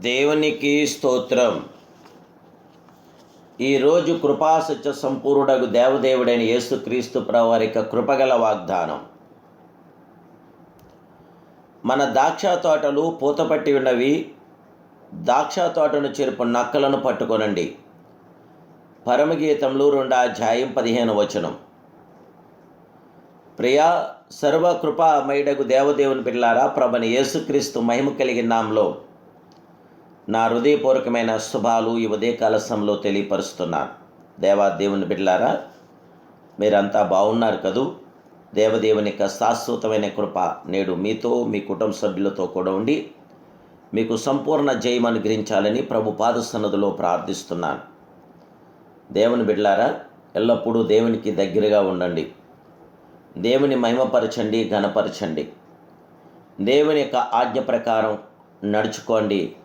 దేవునికి స్తోత్రం. ఈరోజు కృపాసత్య సంపూర్ణకు దేవదేవుడైన యేసుక్రీస్తు ప్రవారిక కృపగల వాగ్దానం. మన ద్రాక్ష తోటలు పూతపట్టి ఉన్నవి ద్రాక్ష తోటను చెరుపు నక్కలను పట్టుకొనండి. పరమగీతంలో రెండు అధ్యాయం పదిహేను వచనం. ప్రియా సర్వకృపామయుడకు దేవదేవుని పిల్లారా ప్రభని యేసుక్రీస్తు మహిమ కలిగిన నామంలో నా హృదయపూర్వకమైన శుభాలు ఈ ఉదయ సమయంలో తెలియపరుస్తున్నాను. దేవా దేవుని బిడ్డలారా మీరంతా బాగున్నారు కదూ? దేవదేవుని యొక్క శాశ్వతమైన కృప నేడు మీతో మీ కుటుంబ సభ్యులతో కూడా ఉండి మీకు సంపూర్ణ జయం అనుగ్రహించాలని ప్రభు పాద సన్నదిలో ప్రార్థిస్తున్నాను. దేవుని బిడ్లారా ఎల్లప్పుడూ దేవునికి దగ్గరగా ఉండండి. దేవుని మహిమపరచండి ఘనపరచండి. దేవుని యొక్క ఆజ్ఞ ప్రకారం నడుచుకోండి.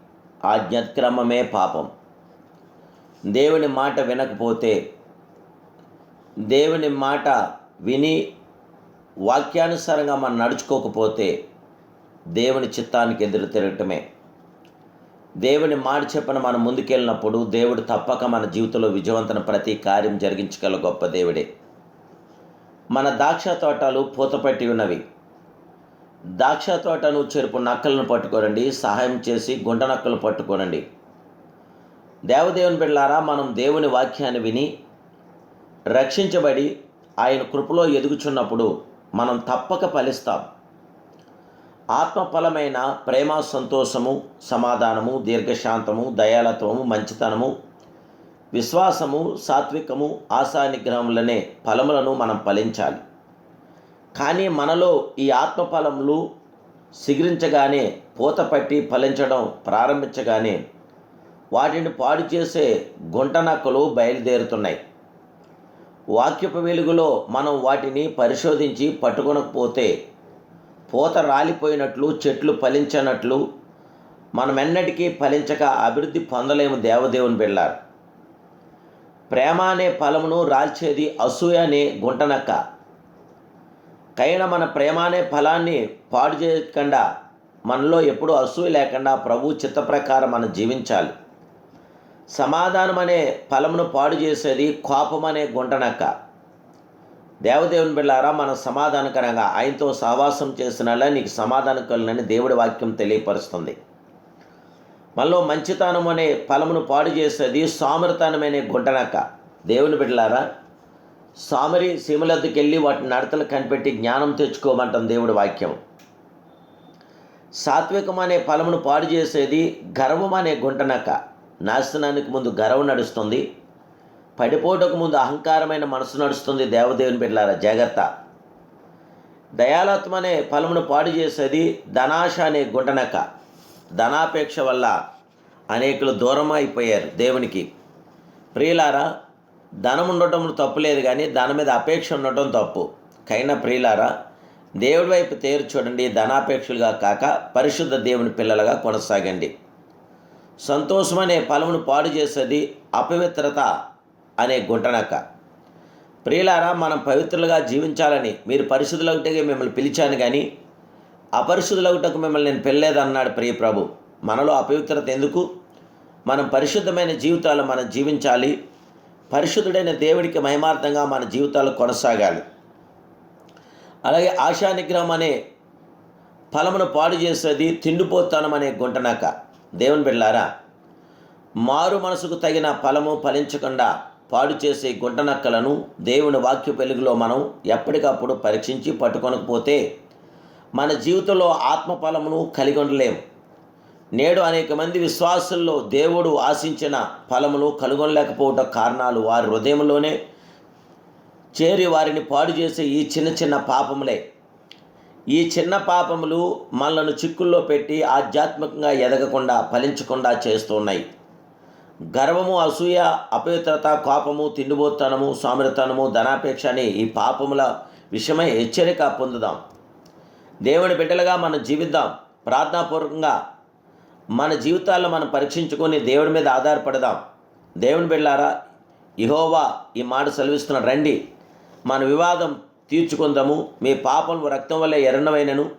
ఆజ్ఞక్రమమే పాపం. దేవుని మాట వినకపోతే దేవుని మాట విని వాక్యానుసారంగా మనం నడుచుకోకపోతే దేవుని చిత్తానికి ఎదురు తిరగటమే. దేవుని మాట చెప్పిన మనం ముందుకెళ్ళినప్పుడు దేవుడు తప్పక మన జీవితంలో విజయవంతన ప్రతి కార్యం జరిగించగల గొప్ప దేవుడే. మన ద్రాక్ష తోటలు పూతపట్టి ఉన్నవి. ద్రాక్ష తోటను చెరుపు నక్కలను పట్టుకోనండి సహాయం చేసి గుంట నక్కలు పట్టుకోనండి. దేవదేవుని బిడ్డలారా మనం దేవుని వాక్యాన్ని విని రక్షించబడి ఆయన కృపలో ఎదుగుచున్నప్పుడు మనం తప్పక ఫలిస్తాం. ఆత్మఫలమైన ప్రేమ సంతోషము సమాధానము దీర్ఘశాంతము దయాలత్వము మంచితనము విశ్వాసము సాత్వికము ఆశానిగ్రహములనే ఫలములను మనం ఫలించాలి. కానీ మనలో ఈ ఆత్మఫలములు సిగిరించగానే పూత పట్టి ఫలించడం ప్రారంభించగానే వాటిని పాడు చేసే గుంటనక్కలు బయలుదేరుతున్నాయి. వాక్యపు వెలుగులో మనం వాటిని పరిశోధించి పట్టుకొనకపోతే పూత రాలిపోయినట్లు చెట్లు ఫలించనట్లు మనమెన్నటికీ ఫలించక అభివృద్ధి పొందలేము దేవదేవుని బిళ్ళారు. ప్రేమ అనే ఫలమును రాల్చేది అసూయ అనే గుంటనక్క కైన మన ప్రేమ అనే ఫలాన్ని పాడు చేయకుండా మనలో ఎప్పుడూ అసూయ లేకుండా ప్రభు చిత్త ప్రకారం మనం జీవించాలి. సమాధానం అనే ఫలమును పాడు చేసేది కోపం అనే గుంటనక్క. దేవదేవుని బిళ్ళారా మన సమాధానకరంగా ఆయనతో సహవాసం చేసినలా నీకు సమాధానం కలునని దేవుడి వాక్యం తెలియపరుస్తుంది. మనలో మంచితనం అనే ఫలమును పాడు చేసేది సామరతనం గుంటనక్క. దేవుని బిడ్డలారా సామరి సీమలద్దుకు వెళ్ళి వాటి నడతలు కనిపెట్టి జ్ఞానం తెచ్చుకోమంటాం దేవుడి వాక్యం. సాత్వికం అనే ఫలమును పాడు చేసేది గర్వం అనే గుంటనక నాశనానికి ముందు గర్వం నడుస్తుంది. పడిపోటకు ముందు అహంకారమైన మనసు నడుస్తుంది దేవదేవుని బిడ్డలారా జాగ్రత్త. దయాలత్వం అనే ఫలమును పాడు చేసేది ధనాశ అనే గుంటనక ధనాపేక్ష వల్ల అనేకులు దూరం అయిపోయారు దేవునికి. ప్రియులారా ధనం ఉండటం తప్పులేదు కానీ దాని మీద అపేక్ష ఉండటం తప్పు. కైన ప్రియులారా దేవుడి వైపు తేరు చూడండి ధనాపేక్షలుగా కాక పరిశుద్ధ దేవుని పిల్లలుగా కొనసాగండి. సంతోషం అనే ఫలమును పాడు చేసేది అపవిత్రత అనే గుంటనక్క. ప్రియులారా మనం పవిత్రులుగా జీవించాలని మీరు పరిశుద్ధులవుటగా మిమ్మల్ని పిలిచాను కానీ అపరిశుద్ధులవుటకు మిమ్మల్ని నేను పిల్లలేదన్నాడు ప్రియ ప్రభు మనలో అపవిత్రత ఎందుకు? మనం పరిశుద్ధమైన జీవితాలు మనం జీవించాలి. పరిశుద్ధుడైన దేవుడికి మహిమార్థంగా మన జీవితాలు కొనసాగాలి. అలాగే ఆశానిగ్రహం అనే ఫలమును పాడు చేసేది తిండిపోతానం అనే గుంటనాక దేవుని బిళ్ళారా మారు మనసుకు తగిన ఫలము ఫలించకుండా పాడు చేసే గుంటనక్కలను దేవుని వాక్య వెలుగులో మనం ఎప్పటికప్పుడు పరీక్షించి పట్టుకొనకపోతే మన జీవితంలో ఆత్మ ఫలమును కలిగి ఉండలేము నేడు అనేక మంది విశ్వాసుల్లో దేవుడు ఆశించిన ఫలములు కనుగొనలేకపోవటం కారణాలు వారి హృదయంలోనే చేరి వారిని పాడు చేసే ఈ చిన్న చిన్న పాపములే. ఈ చిన్న పాపములు మనలను చిక్కుల్లో పెట్టి ఆధ్యాత్మికంగా ఎదగకుండా ఫలించకుండా చేస్తున్నాయి. గర్వము అసూయ అపవిత్రత కోపము తిండిబోతనము సామరతనము ధనాపేక్ష అనే ఈ పాపముల విషయమై హెచ్చరిక పొందుదాం. దేవుని బిడ్డలుగా మనం జీవిద్దాం. ప్రార్థనాపూర్వకంగా మన జీవితాల్లో మనం పరీక్షించుకొని దేవుడి మీద ఆధారపడదాం. దేవుని బిళ్ళారా ఇహోవా ఈ మాట సెలవిస్తున్నాడు రండి. మన వివాదం తీర్చుకుందాము. మీ పాపము రక్తం వల్లే ఎర్రనవైనను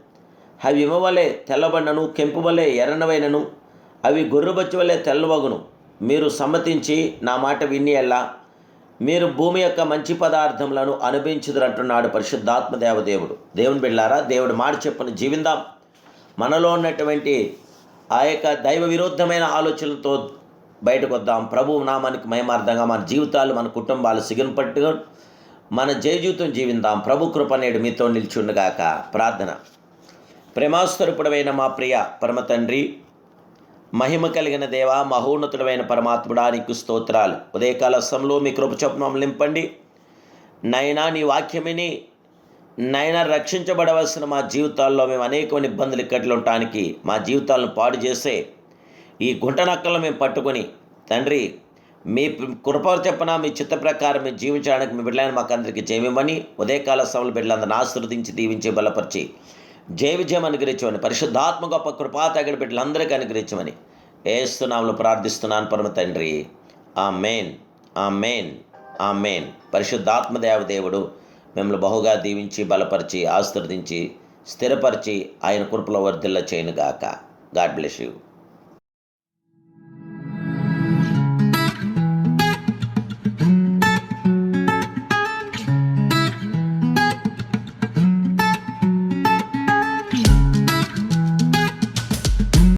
అవి ఇమ వలె తెల్లబడినను కెంపు వలె ఎర్రనవైనను అవి గొర్రెబొచ్చు వలె తెల్లవగును మీరు సమ్మతించి నా మాట విని ఎల్లా మీరు భూమి యొక్క మంచి పదార్థములను అనుభవించుదురంటున్నాడు పరిశుద్ధాత్మ దేవదేవుడు. దేవుని బిళ్ళారా దేవుడు మాట చెప్పని జీవిందాం. మనలో ఉన్నటువంటి ఆ యొక్క దైవ విరుద్ధమైన ఆలోచనలతో బయటకు వద్దాం. ప్రభు నామానికి మయమార్థంగా మన జీవితాలు మన కుటుంబాలు సిగిన పట్టుగా మన జయ జీవితం జీవిందాం. ప్రభు కృప నేడు మీతో నిల్చుండగాక ప్రార్థన. ప్రేమాస్వరూపుడమైన మా ప్రియ పరమ తండ్రి మహిమ కలిగిన దేవ మహోన్నతుడమైన పరమాత్ముడా నీకు స్తోత్రాలు. ఉదయకాల సమయంలో మీ కృప చొప్పున నింపండి. నైనా నీ వాక్యమిని నైనా రక్షించబడవలసిన మా జీవితాల్లో మేము అనేకమైన ఇబ్బందులు ఇక్కట్లు ఉండటానికి మా జీవితాలను పాడు చేసే ఈ గుంటనక్కలను మేము పట్టుకొని తండ్రి మీ కృప చెప్పన మీ చిత్త ప్రకారం మేము జీవించడానికి మీ బిడ్డలైన మాకు అందరికీ జయమిమ్మని ఉదయకాల సభలు బిడ్డలందరిని ఆశీర్వదించి దీవించి బలపరిచి జయ విజయం అనుగ్రహించమని పరిశుద్ధాత్మ గొప్ప కృపా తగిన బిడ్డలందరికీ అనుగ్రహించమని ఏస్తున్నాములు ప్రార్థిస్తున్నాను పరమ తండ్రి. ఆ మెయిన్ ఆ మెయిన్ ఆ మెయిన్ పరిశుద్ధాత్మ దేవదేవుడు మిమ్మల్ని బహుగా దీవించి బలపరిచి ఆశీర్వదించి స్థిరపరిచి ఆయన కృపలో వర్ధిల్ల చేయనుగాక గాడ్ బ్లెస్ యూ.